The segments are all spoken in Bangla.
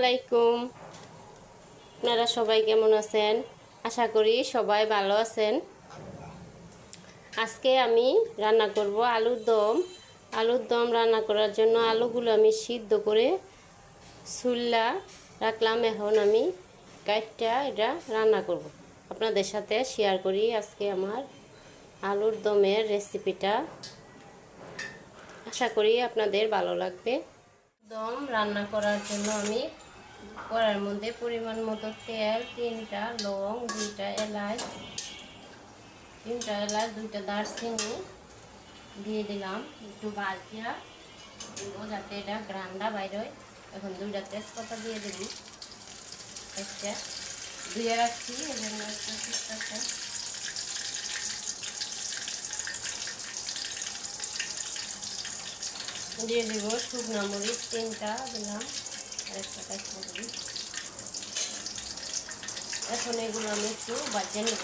আলাইকুম আপনারা সবাই কেমন আছেন? আশা করি সবাই ভালো আছেন। আজকে আমি রান্না করব আলুর দম। আলুর দম রান্না করার জন্য আলুগুলো আমি সিদ্ধ করে সুল্লা রাখলাম। এখন আমি কাইটটা এটা রান্না করব। আপনাদের সাথে শেয়ার করি আজকে আমার আলুর দমের রেসিপিটা আশা করি আপনাদের ভালো লাগবে। দম রান্না করার জন্য আমি কড়ার মধ্যে পরিমাণ মতো তেল, তিনটা লং, দুইটা এলাচ, তিনটা এলাচ, দুইটা দারচিনি দিয়ে দিলাম। একটু বালতিয়া দিব যাতে এটা গ্রান্ডা বাইরোয় এখন দুইটা তেজপাতা দিয়ে দিবি। একটা ধুয়ে রাখছি, এই জন্য একটু দিয়ে দিব শুকনো মরিচ, তিনটা দিলাম। এখন এগুলো আমি একটু বাজিয়ে নেব।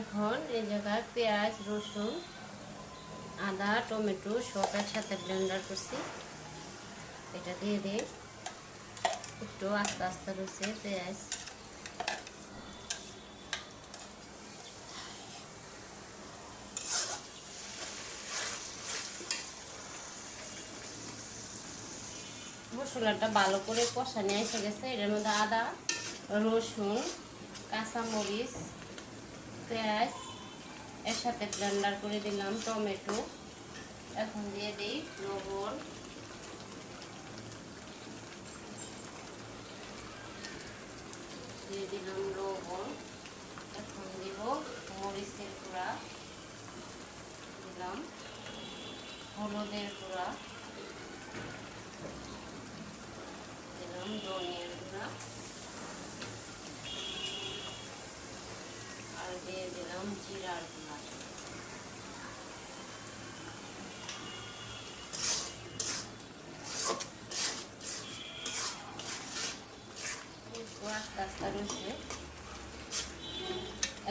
এখন এই জায়গায় পেঁয়াজ, রসুন, আদা, টমেটো সব একসাথে ব্লেন্ডার করছি। এটা দিয়ে দিই। একটু আস্তে আস্তে রয়েছে পেঁয়াজ। মশলাটা ভালো করে কষানি এসে গেছে। এটার মধ্যে আদা, রসুন, কাঁচামরিচ, পেঁয়াজ এর সাথে ব্লেন্ডার করে দিলাম, টমেটো। এখন দিয়ে দিই লবণ। দিয়ে দিলাম লবণ এখন দিব মরিচের গুঁড়া দিলাম হলুদের গুঁড়া দিলাম ধনিয়ার গুঁড়া আর আস্তে আস্তে রয়েছে।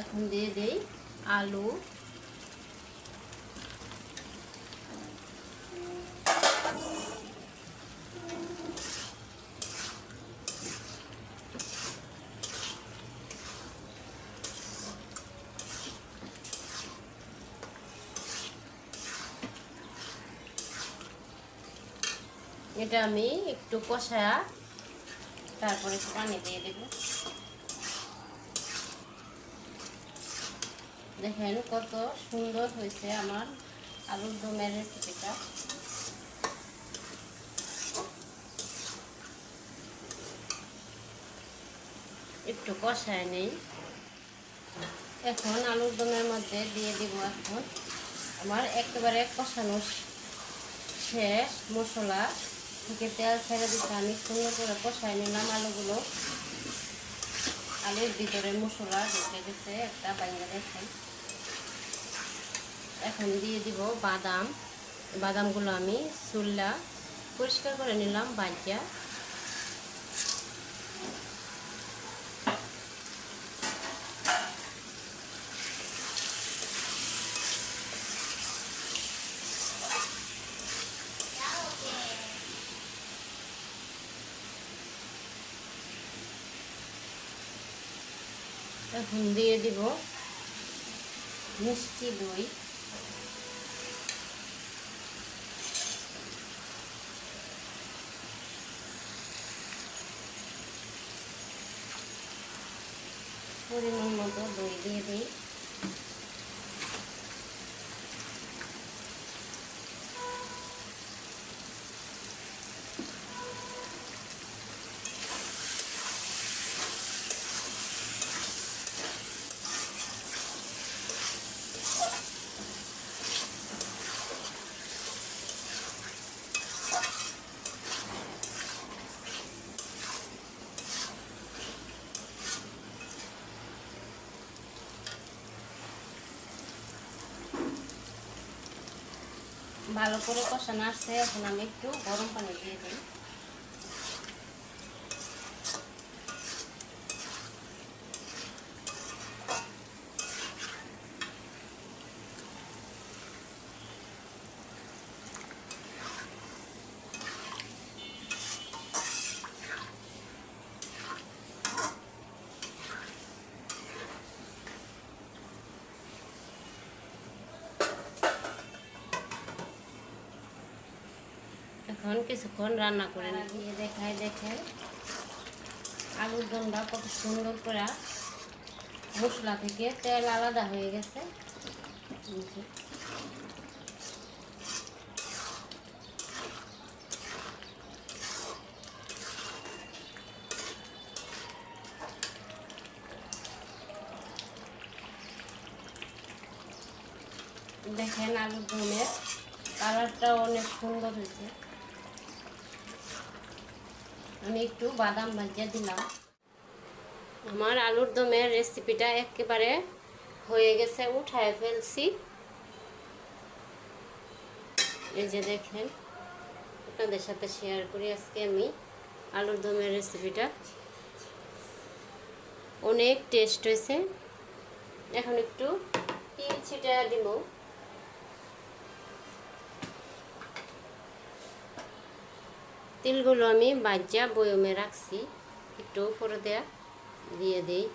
এখন দিয়ে দেই আলু। এটা আমি একটু কষায়া তারপরে পানি দিয়ে দেব। দেখেন কত সুন্দর হয়েছে আমার আলুর দমের রেসিপিটা। একটু কষায় নেই। এখন আলুর দমের মধ্যে দিয়ে দিব এখন। আমার একেবারে কষানো শেষ মশলা। থেকে তেল ছেড়ে দিতে আমি সুন্দর করে কষাই নিলাম আলুগুলো। আলুর ভিতরে মশলা ঢুকে গেছে, একটা বাইরে দেখেন। এখন দিয়ে দিব বাদাম। বাদামগুলো আমি চুল্লা পরিষ্কার করে নিলাম বাজ্যা এখন দিয়ে দিব মিষ্টি দই। পরিমাণ মতো দই দিয়ে দিই। ভালো করে কষানো আসছে এখন আমি একটু গরম পানি দিয়ে দিই। এখন কিছুক্ষণ রান্না করে দিয়ে দেখাই দেখে আলুর দমটা কত সুন্দর করে মশলা থেকে তেল আলাদা হয়ে গেছে। দেখেন আলুর দমের কালারটা অনেক সুন্দর হয়েছে। আমি একটু বাদাম ভাজিয়ে দিলাম। আমার আলুর দমের রেসিপিটা একেবারে হয়ে গেছে, উঠায় ফেলছি। এই যে দেখেন, আপনাদের সাথে শেয়ার করি আজকে আমি আলুর দমের রেসিপিটা অনেক টেস্ট হয়েছে। এখন একটু তিল ছিটা দিব। তিলগুলো আমি বাজ্যা বয়মে রাখছি। একটু উপরে দেয়া, দিয়ে দিই।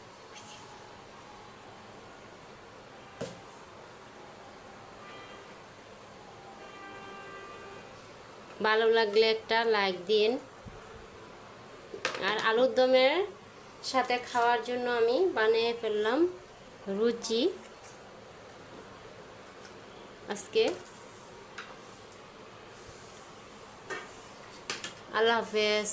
ভালো লাগলে একটা লাইক দিন। আর আলুর দমের সাথে খাওয়ার জন্য আমি বানিয়ে ফেললাম রুচি। আজকে আল্লাহ হাফেজ